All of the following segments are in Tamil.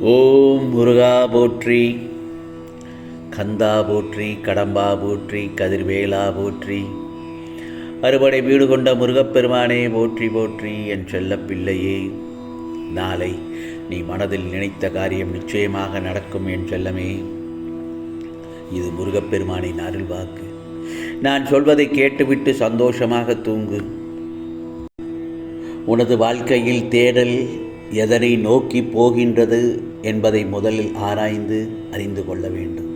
ஓம் முருகா போற்றி கந்தா போற்றி கடம்பா போற்றி கதிர்வேலா போற்றி அறுபடை வீடு கொண்ட முருகப்பெருமானே போற்றி போற்றி என் செல்லப் பிள்ளையே. நாளை நீ மனதில் நினைத்த காரியம் நிச்சயமாக நடக்கும் என் செல்லமே. இது முருகப்பெருமானின் அருள்வாக்கு. நான் சொல்வதை கேட்டுவிட்டு சந்தோஷமாக தூங்கு. உனது வாழ்க்கையில் தேடல் எதனை நோக்கி போகின்றது? என்பதை முதலில் ஆராய்ந்து அறிந்து கொள்ள வேண்டும்.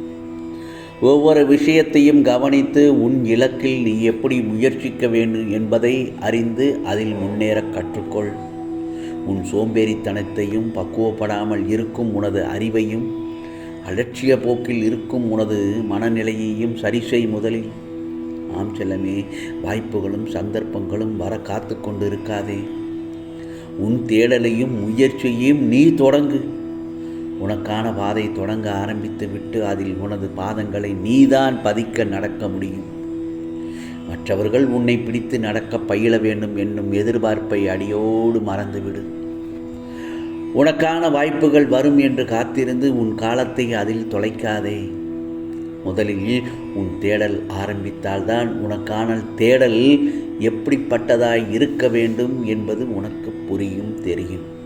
ஒவ்வொரு விஷயத்தையும் கவனித்து உன் இலக்கில் நீ எப்படி முயற்சிக்க வேண்டும் என்பதை அறிந்து அதில் முன்னேற கற்றுக்கொள். உன் சோம்பேறித்தனத்தையும் பக்குவப்படாமல் இருக்கும் உனது அறிவையும் அலட்சிய போக்கில் இருக்கும் உனது மனநிலையையும் சரிசெய் முதலில். ஆம் செல்லமே வாய்ப்புகளும் சந்தர்ப்பங்களும் வர காத்து கொண்டு இருக்காதே உன் தேடலையும் முயற்சியையும் நீ தொடங்கு. உனக்கான பாதை தொடங்க ஆரம்பித்து விட்டு அதில் உனது பாதங்களை நீதான் பதிக்க நடக்க முடியும். மற்றவர்கள் உன்னை பிடித்து நடக்க பயில வேண்டும் என்னும் எதிர்பார்ப்பை அடியோடு மறந்துவிடு. உனக்கான வாய்ப்புகள் வரும் என்று காத்திருந்து உன் காலத்தை அதில் தொலைக்காதே. முதலில் உன் தேடல் ஆரம்பித்தால்தான் உனக்கான தேடல் எப்படிப்பட்டதாய் இருக்க வேண்டும் என்பது உனக்கு புரியும் தெரியும்.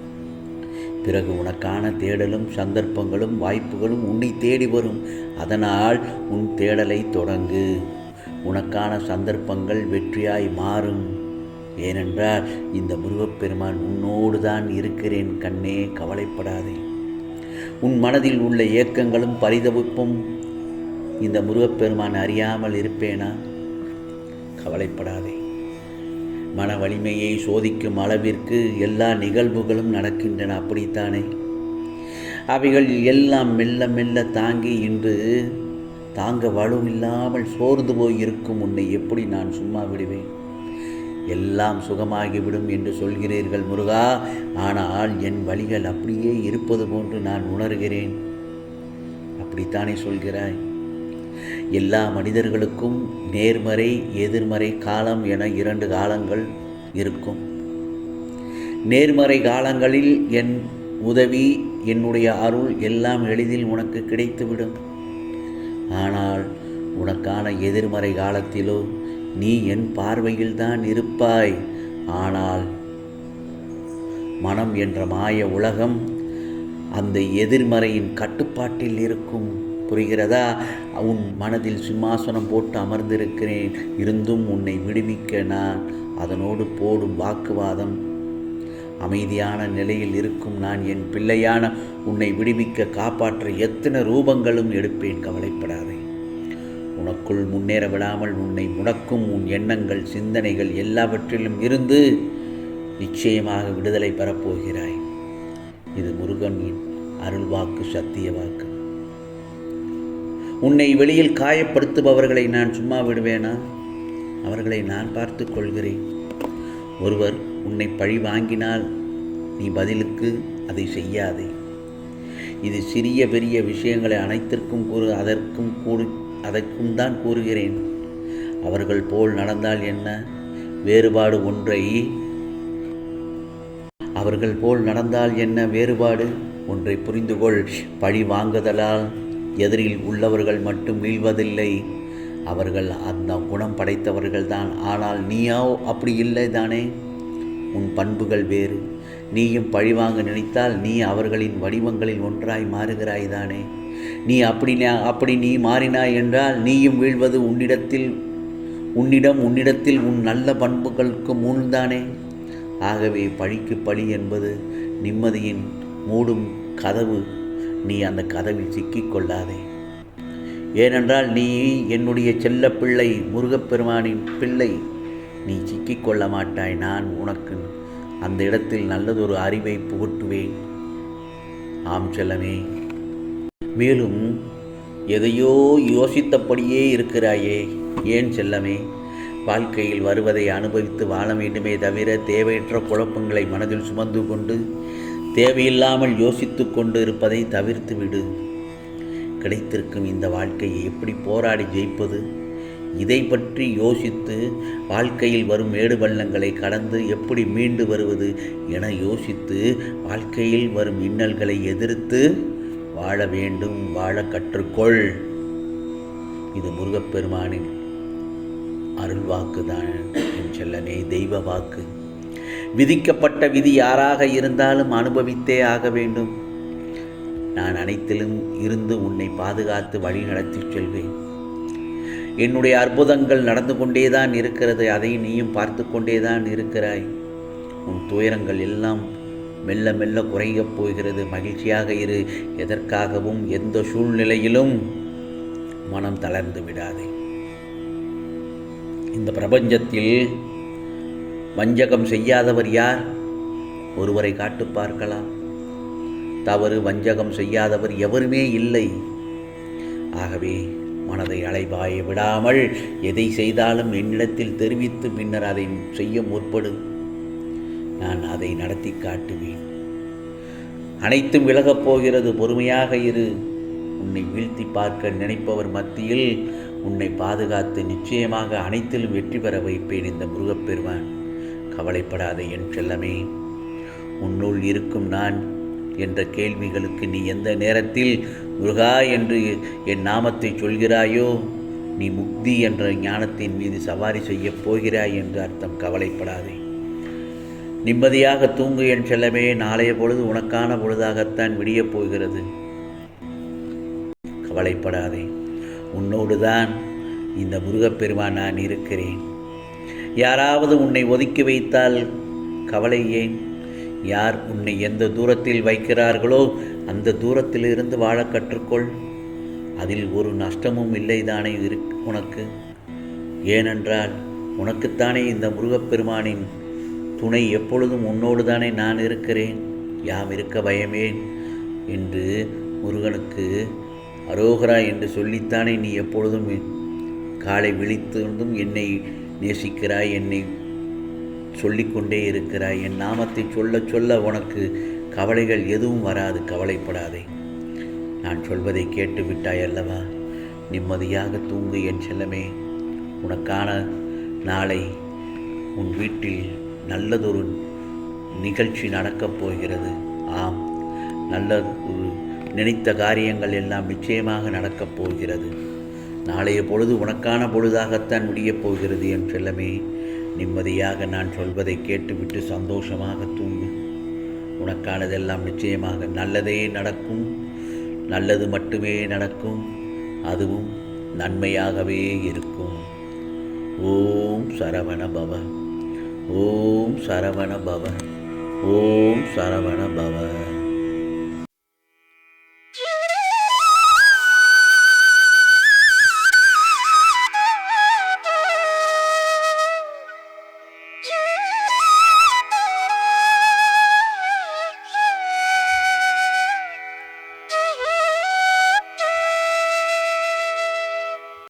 பிறகு உனக்கான தேடலும் சந்தர்ப்பங்களும் வாய்ப்புகளும் உன்னை தேடி வரும். அதனால் உன் தேடலை தொடங்கு. உனக்கான சந்தர்ப்பங்கள் வெற்றியாய் மாறும். ஏனென்றால் இந்த முருகப்பெருமான் உன்னோடு தான் இருக்கிறேன் கண்ணே கவலைப்படாதே. உன் மனதில் உள்ள ஏக்கங்களும் பரிதவிப்பும் இந்த முருகப்பெருமான் அறியாமல் இருப்பேனா? கவலைப்படாதே. மன வலிமையை சோதிக்கும் அளவிற்கு எல்லா நிகழ்வுகளும் நடக்கின்றன. அப்படித்தானே? அவைகள் எல்லாம் மெல்ல மெல்ல தாங்கி இன்று தாங்க வலுவில்லாமல் சோர்ந்து போய் இருக்கும் உன்னை எப்படி நான் சும்மா விடுவேன்? எல்லாம் சுகமாகிவிடும் என்று சொல்கிறீர்கள் முருகா. ஆனால் என் வழிகள் அப்படியே இருப்பது போன்று நான் உணர்கிறேன். அப்படித்தானே சொல்கிறாய்? எல்லா மனிதர்களுக்கும் நேர்மறை எதிர்மறை காலம் என இரண்டு காலங்கள் இருக்கும். நேர்மறை காலங்களில் என் உதவி என்னுடைய அருள் எல்லாம் எளிதில் உனக்கு கிடைத்துவிடும். ஆனால் உனக்கான எதிர்மறை காலத்திலோ நீ என் பார்வையில் தான் இருப்பாய். ஆனால் மனம் என்ற மாய உலகம் அந்த எதிர்மறையின் கட்டுப்பாட்டில் இருக்கும். புரிகிறதா? உன் மனதில் சிம்மாசனம் போட்டு அமர்ந்திருக்கிறேன். இருந்தும் உன்னை விடுவிக்க நான் அதனோடு போடும் வாக்குவாதம். அமைதியான நிலையில் இருக்கும் நான் என் பிள்ளையான உன்னை விடுவிக்க காப்பாற்ற எத்தனை ரூபங்களும் எடுப்பேன். கவலைப்படாதே. உனக்குள் முன்னேற விடாமல் உன்னை முடக்கும் உன் எண்ணங்கள் சிந்தனைகள் எல்லாவற்றிலும் இருந்து நிச்சயமாக விடுதலை பெறப்போகிறாய். இது முருகனின் அருள் வாக்கு சத்திய வாக்கு. உன்னை வெளியில் காயப்படுத்துபவர்களை நான் சும்மா விடுவேனா? அவர்களை நான் பார்த்து கொள்கிறேன். ஒருவர் உன்னை பழி வாங்கினால் நீ பதிலுக்கு அதை செய்யாதே. இது சிறிய பெரிய விஷயங்களை அனைத்திற்கும் கூறு அதற்கும் கூறு அதற்கும் தான் கூறுகிறேன். அவர்கள் போல் நடந்தால் என்ன? வேறுபாடு ஒன்றை. அவர்கள் போல் நடந்தால் என்ன வேறுபாடு? ஒன்றை புரிந்துகொள். பழி வாங்குதலால் எதிரில் உள்ளவர்கள் மட்டும் வீழ்வதில்லை. அவர்கள் அந்த குணம் படைத்தவர்கள் தான் ஆனால் நீயோ? அப்படி இல்லை தானே? உன் பண்புகள் வேறு. நீயும் பழிவாங்க நினைத்தால் நீ அவர்களின் வடிவங்களில் ஒன்றாய் மாறுகிறாய் தானே? நீ அப்படி அப்படி நீ மாறினாய் என்றால் நீயும் வீழ்வது உன்னிடத்தில் உன்னிடம் உன்னிடத்தில் உன் நல்ல பண்புகளுக்கு முன்தானே ஆகவே பழிக்கு பழி என்பது நிம்மதியின் மூடும் கதவு. நீ அந்த கதவில் சிக்கிக்கொள்ளாதே. ஏனென்றால் நீ என்னுடைய செல்ல பிள்ளை முருகப்பெருமானின் பிள்ளை. நீ சிக்கிக்கொள்ள மாட்டாய் நான் உனக்கு அந்த இடத்தில் நல்லதொரு அறிவை புகட்டுவேன். ஆம் செல்லமே. மேலும் எதையோ யோசித்தபடியே இருக்கிறாயே. ஏன் செல்லமே? வாழ்க்கையில் வருவதை அனுபவித்து வாழ வேண்டுமே தவிர தேவையற்ற குழப்பங்களை மனதில் சுமந்து கொண்டு தேவையில்லாமல் யோசித்து கொண்டு இருப்பதை தவிர்த்து விடு. கிடைத்திருக்கும் இந்த வாழ்க்கையை எப்படி போராடி ஜெயிப்பது? இதை பற்றி யோசித்து வாழ்க்கையில் வரும் மேடு பள்ளங்களை கடந்து எப்படி மீண்டு வருவது என யோசித்து வாழ்க்கையில் வரும் இன்னல்களை எதிர்த்து வாழ வேண்டும். வாழ கற்றுக்கொள். இது முருகப்பெருமானின் அருள்வாக்கு தான் என் செல்லனே தெய்வ வாக்கு. விதிக்கப்பட்ட விதி யாராக இருந்தாலும் அனுபவித்தே ஆக வேண்டும். நான் அனைத்திலும் இருந்து உன்னை பாதுகாத்து வழி நடத்தி செல்வேன். என்னுடைய அற்புதங்கள் நடந்து கொண்டேதான் இருக்கிறது அதை நீயும் பார்த்து கொண்டேதான் இருக்கிறாய். உன் துயரங்கள் எல்லாம் மெல்ல மெல்ல குறையப் போகிறது. மகிழ்ச்சியாக இரு எதற்காகவும் எந்த சூழ்நிலையிலும் மனம் தளர்ந்து விடாதே. இந்த பிரபஞ்சத்தில் வஞ்சகம் செய்யாதவர் யார்? ஒருவரை காட்டு பார்க்கலாம். தவறு வஞ்சகம் செய்யாதவர் எவருமே இல்லை. ஆகவே மனதை அலைபாய விடாமல் எதை செய்தாலும் என்னிடத்தில் தெரிவித்து பின்னர் அதை செய்ய முற்படு. நான் அதை நடத்தி காட்டுவேன். அனைத்தும் விலகப் போகிறது. பொறுமையாக இரு. உன்னை வீழ்த்தி பார்க்க நினைப்பவர் மத்தியில் உன்னை பாதுகாத்து நிச்சயமாக அனைத்திலும் வெற்றி பெற வைப்பேன் இந்த முருகப்பெருமான். கவலைப்படாதே என் செல்லமே. உன்னுள் இருக்கும் நான் என்ற கேள்விகளுக்கு நீ எந்த நேரத்தில் முருகா என்று என் நாமத்தை சொல்கிறாயோ நீ முக்தி என்ற ஞானத்தின் மீது சவாரி செய்யப் போகிறாய் என்று அர்த்தம் கவலைப்படாதே. நிம்மதியாக தூங்கு என் செல்லமே நாளைய பொழுது உனக்கான பொழுதாகத்தான் விடியப் போகிறது. கவலைப்படாதே. உன்னோடு தான் இந்த முருகப்பெருமான் நான் இருக்கிறேன். யாராவது உன்னை ஒதுக்கி வைத்தால் கவலை ஏன்? யார் உன்னை எந்த தூரத்தில் வைக்கிறார்களோ அந்த தூரத்திலிருந்து வாழ கற்றுக்கொள். அதில் ஒரு நஷ்டமும் இல்லைதானே இரு உனக்கு? ஏனென்றால் உனக்குத்தானே இந்த முருகப்பெருமானின் துணை எப்பொழுதும் உன்னோடு தானே நான் இருக்கிறேன். யாம் இருக்க பயமேன் என்று முருகனுக்கு அரோகரா என்று சொல்லித்தானே நீ எப்பொழுதும் காலை விழித்திருந்தும் என்னை நேசிக்கிறாய் என்னை? சொல்லிக்கொண்டே இருக்கிறாய். என் நாமத்தை சொல்ல சொல்ல உனக்கு கவலைகள் எதுவும் வராது கவலைப்படாதே. நான் சொல்வதை கேட்டு விட்டாய் அல்லவா? நிம்மதியாக தூங்கு என் செல்லமே. உனக்கான நாளை உன் வீட்டில் நல்லதொரு நிகழ்ச்சி நடக்கப் போகிறது. ஆம் நல்ல ஒரு நினைத்த காரியங்கள் எல்லாம் நிச்சயமாக நடக்கப் போகிறது. நாளைய பொழுது உனக்கான பொழுதாகத்தான் முடியப் போகிறது என் செல்லமே. நிம்மதியாக நான் சொல்வதை கேட்டுவிட்டு சந்தோஷமாக தூங்கு. உனக்கானதெல்லாம் நிச்சயமாக நல்லதே நடக்கும். நல்லது மட்டுமே நடக்கும். அதுவும் நன்மையாகவே இருக்கும். ஓம் சரவண பவ ஓம் சரவண பவ ஓம் சரவண பவ